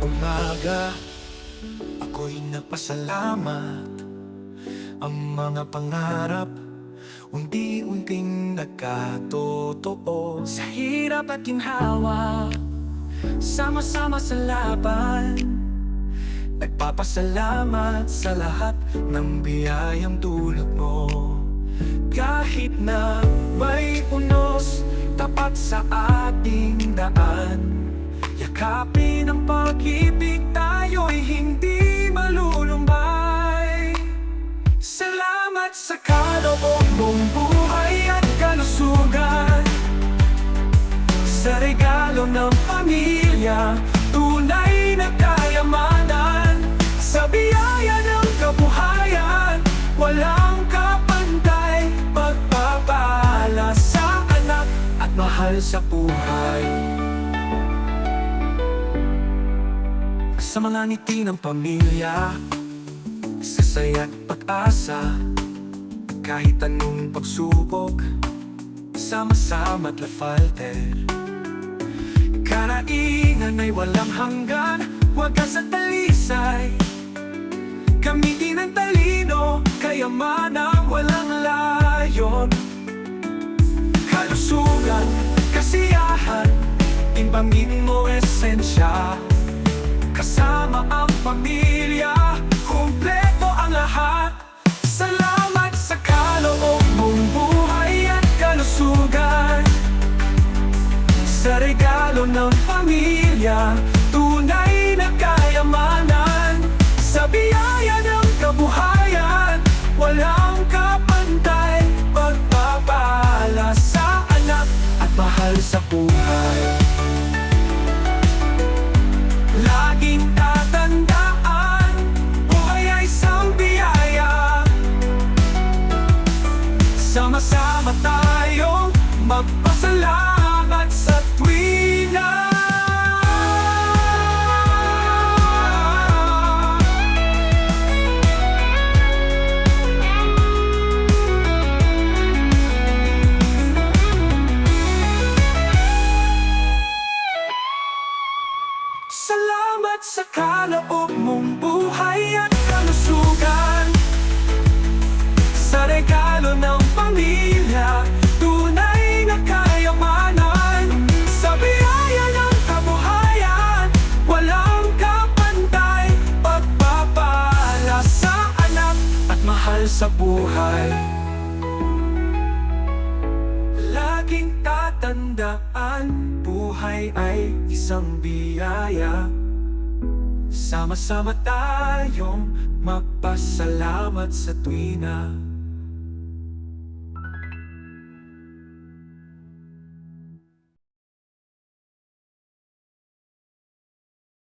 umaga Ako'y nagpasalamat. Ang mga pangarap Unti-unting nagkatotoo. Sa hirap at ginhawa Sama-sama sa laban. Nagpapasalamat sa lahat ng biyayang dulot mo. Kahit na may unos tapat sa ating daan. Yakapin ang pag-ibig tayo'y hindi malulumbay. Salamat sa kaloob mong buhay at kalusugan. Sa regalo ng pamilya, tunay na kayamanan. Sa biyaya ng kabuhayan, walang kapantay Pagpapala sa anak at mahal sa buhay Sa mga ngiti ng pamilya Sa saya't pag-asa Kahit anong pagsubok Sama-sama't lafalter Karaingan ay walang hanggan Wagas at talisay. Gamitin ang talino Kayamanang walang layon. Kalusugan, kasiyahan Timbangin mo esensya Kasama ang pamilya Kumpleto ang lahat. Salamat sa kaloob mong buhay at kalusugan. Sa regalo ng pamilya sa kaloob mong buhay at kalusugan. Sa regalo ng pamilya Tunay na kayamanan Sa biyaya ng kabuhayan Walang kapantay Pagpapala sa anak At mahal sa buhay. Laging tatandaan Buhay ay isang biyaya Sama-sama tayong magpasalamat sa tuwina